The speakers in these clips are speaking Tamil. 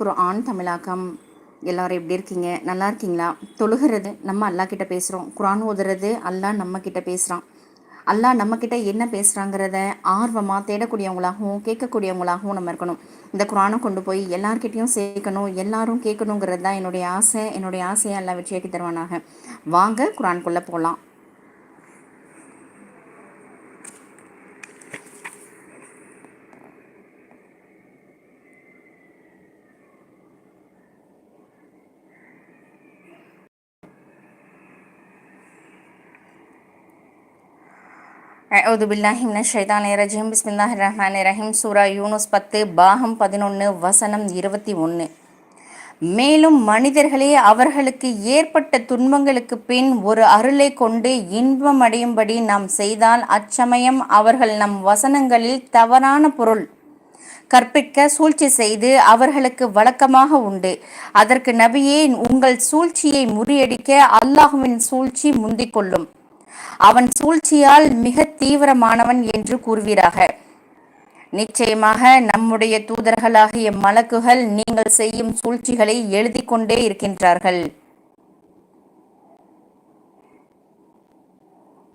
அல் ஆண் தமிழாக்கம். எல்லோரும் எப்படி இருக்கீங்க? நல்லா இருக்கீங்களா? தொழுகிறது நம்ம அல்லா கிட்ட பேசுகிறோம் குரான் ஓதுறது அல்லா நம்ம கிட்ட பேசுகிறான் அல்லா நம்ம கிட்ட என்ன பேசுகிறாங்கிறத ஆர்வமாக தேடக்கூடியவங்களாகவும் கேட்கக்கூடியவங்களாகவும் நம்ம இருக்கணும். இந்த குரானை கொண்டு போய் எல்லார்கிட்டையும் சேர்க்கணும் எல்லாரும் கேட்கணுங்கிறது தான் என்னுடைய ஆசை. என்னுடைய ஆசையை எல்லாம் வெற்றியாக்கி தருவானாக. வாங்க குரான்குள்ளே போகலாம் அவுது பில்லாஹிம்ன ஷைதானே ரஜீம் பிஸ்மில்லாஹ் ரஹ்மான் ரஹீம் சூரா யூனுஸ் பத்து பாகம் பதினொன்று வசனம் இருபத்தி ஒன்று மேலும் மனிதர்களே அவர்களுக்கு ஏற்பட்ட துன்பங்களுக்கு பின் ஒரு அருளை கொண்டு இன்பம் அடையும்படி நாம் செய்தால் அச்சமயம் அவர்கள் நம் வசனங்களில் தவறான பொருள் கற்பிக்க சூழ்ச்சி செய்து அவர்களுக்கு வழக்கமாக உண்டு. அதற்கு நபியே உங்கள் சூழ்ச்சியை முறியடிக்க அல்லாஹுவின் சூழ்ச்சி முந்திக்கொள்ளும் அவன் சூழ்ச்சியால் மிக தீவிரமானவன் என்று கூறுவீராக. நிச்சயமாக நம்முடைய தூதர்களாகிய மலக்குகள் நீங்கள் செய்யும் சூழ்ச்சிகளை எழுதி கொண்டே இருக்கின்றார்கள்.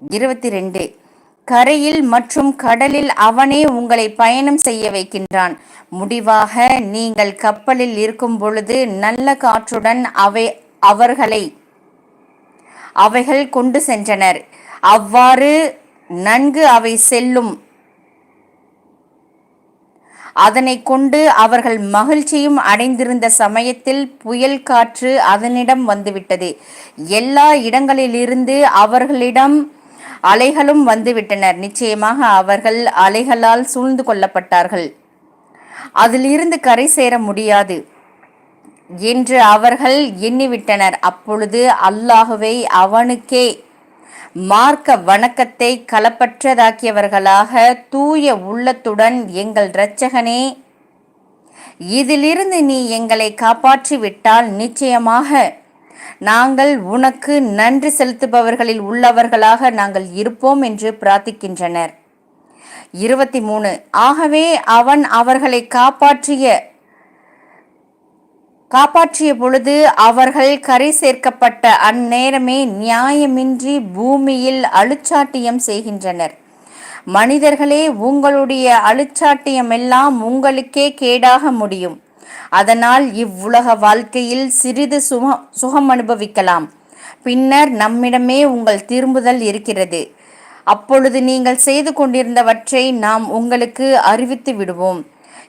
இருபத்தி ரெண்டு கரையில் மற்றும் கடலில் அவனே உங்களை பயணம் செய்ய வைக்கின்றான். முடிவாக நீங்கள் கப்பலில் இருக்கும் பொழுது நல்ல காற்றுடன் அவை அவர்களை அவைகள் கொண்டு சென்றனர். அவ்வாறு நன்கு அவை செல்லும். அதனை கொண்டு அவர்கள் மகிழ்ச்சியும் அடைந்திருந்த சமயத்தில் புயல் காற்று அதனிடம் வந்துவிட்டது. எல்லா இடங்களிலிருந்து அவர்களிடம் அலைகளும் வந்துவிட்டனர். நிச்சயமாக அவர்கள் அலைகளால் சூழ்ந்து கொள்ளப்பட்டார்கள். அதிலிருந்து கரை சேர முடியாது. என்று அவர்கள் எண்ணிவிட்டனர். அப்பொழுது அல்லாஹுவை அவனுக்கே மார்க்க வணக்கத்தை களப்பற்றதாக்கியவர்களாக தூய உள்ளத்துடன் எங்கள் இரட்சகனே இதிலிருந்து நீ எங்களை காப்பாற்றிவிட்டால் நிச்சயமாக நாங்கள் உனக்கு நன்றி செலுத்துபவர்களில் உள்ளவர்களாக நாங்கள் இருப்போம் என்று பிரார்த்திக்கின்றனர். இருபத்தி மூணு. ஆகவே அவன் அவர்களை காப்பாற்றிய காப்பாற்றிய பொழுது அவர்கள் கரை சேர்க்கப்பட்ட அந்நேரமே நியாயமின்றி பூமியில் அழுச்சாட்டியம் செய்கின்றனர். மனிதர்களே உங்களுடைய அழுச்சாட்டியம் எல்லாம் உங்களுக்கே கேடாக முடியும். அதனால் இவ்வுலக வாழ்க்கையில் சிறிது சுக சுகம் அனுபவிக்கலாம். பின்னர் நம்மிடமே உங்கள் திரும்புதல் இருக்கிறது. அப்பொழுது நீங்கள் செய்து கொண்டிருந்தவற்றை நாம் உங்களுக்கு அறிவித்து விடுவோம்.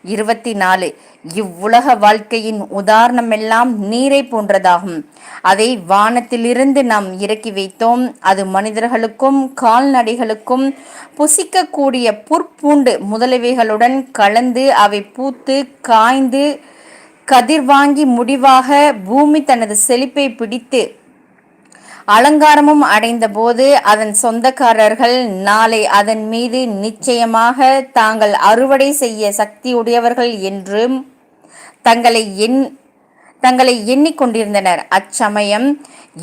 இருபத்தி நாலு இவ்வுலக வாழ்க்கையின் உதாரணமெல்லாம் நீரை போன்றதாகும். அதை வானத்திலிருந்து நாம் இறக்கி வைத்தோம். அது மனிதர்களுக்கும் கால்நடைகளுக்கும் புசிக்கக்கூடிய புற்பூண்டு முதலவைகளுடன் கலந்து அவை பூத்து காய்ந்து கதிர்வாங்கி முடிவாக பூமி தனது செழிப்பை பிடித்து அலங்காரமும் அடைந்தபோது அதன் சொந்தக்காரர்கள் நாளை அதன் மீது நிச்சயமாக தாங்கள் அறுவடை செய்ய சக்தியுடையவர்கள் என்றும் தங்களை எண் தங்களை எண்ணிக்கொண்டிருந்தனர். அச்சமயம்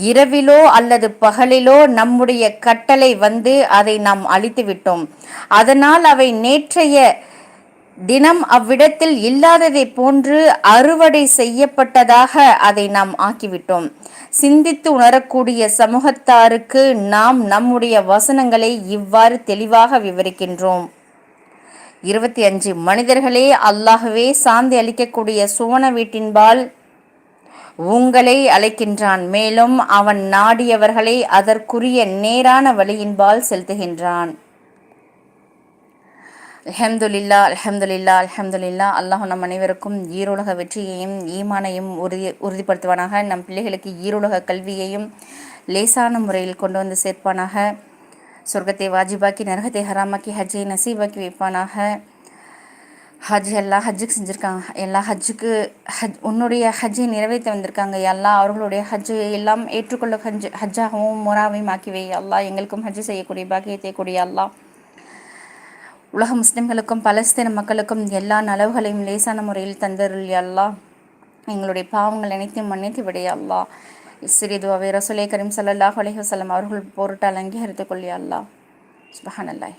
இரவிலோ அல்லது பகலிலோ நம்முடைய கட்டளை வந்து அதை நாம் அழித்து விட்டோம் அதனால் அவை நேற்றைய தினம் அவ்விடத்தில் இல்லாததை போன்று அறுவடை செய்யப்பட்டதாக அதை நாம் ஆக்கிவிட்டோம். சிந்தித்து உணரக்கூடிய சமூகத்தாருக்கு நாம் நம்முடைய வசனங்களை இவ்வாறு தெளிவாக விவரிக்கின்றோம். இருபத்தி அஞ்சு மனிதர்களே அல்லாகவே சாந்தி அளிக்கக்கூடிய சுவன வீட்டின்பால் உங்களை அழைக்கின்றான். மேலும் அவன் நாடியவர்களை அதற்குரிய நேரான வழியின்பால் செலுத்துகின்றான். அலமதுல்லா அலமதுல்லா அலமதுல்லா அல்லாஹ் நம் அனைவருக்கும் ஈரோலக வெற்றியையும் ஈமானையும் உறுதி உறுதிப்படுத்துவானாக. நம் பிள்ளைகளுக்கு ஈரோலக கல்வியையும் லேசான முறையில் கொண்டு வந்து சேர்ப்பானாக. சொர்க்கத்தை வாஜிபாக்கி நரகத்தை ஹராமாக்கி ஹஜ்ஜை நசீபாக்கி வைப்பானாக. ஹஜ் எல்லா ஹஜ்ஜுக்கு செஞ்சுருக்காங்க. எல்லா ஹஜ்ஜுக்கு ஹஜ் உன்னுடைய ஹஜ்ஜை நிறைவேற்ற வந்திருக்காங்க. எல்லா அவர்களுடைய ஹஜ்ஜு எல்லாம் ஏற்றுக்கொள்ள ஹஜ் ஹஜ்ஜாகவும் முறாவையும் ஆக்கி வை. அல்லா எங்களுக்கும் ஹஜ்ஜு செய்யக்கூடிய பாக்கியத்தை கூடிய அல்லா உலக முஸ்லிம்களுக்கும் பலஸ்தீன மக்களுக்கும் எல்லா நலவுகளையும் லேசான முறையில் தந்தருள் அல்லா எங்களுடைய பாவங்கள் அனைத்தையும் மன்னித்து விடைய அல்லா சிறிதுவாவே ரசுலே கரீம் சல்லாஹ் அலஹி அவர்கள் பொருட்டால் அங்கீகரித்துக் கொள்ளிய அல்லா சுபஹான் அல்லாஹ்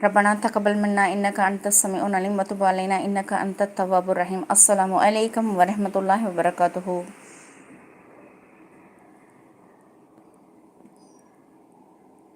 ربنا تقبل منا إنك أنت السميع العليم وتب علينا إنك أنت التواب الرحيم السلام عليكم ورحمة الله وبركاته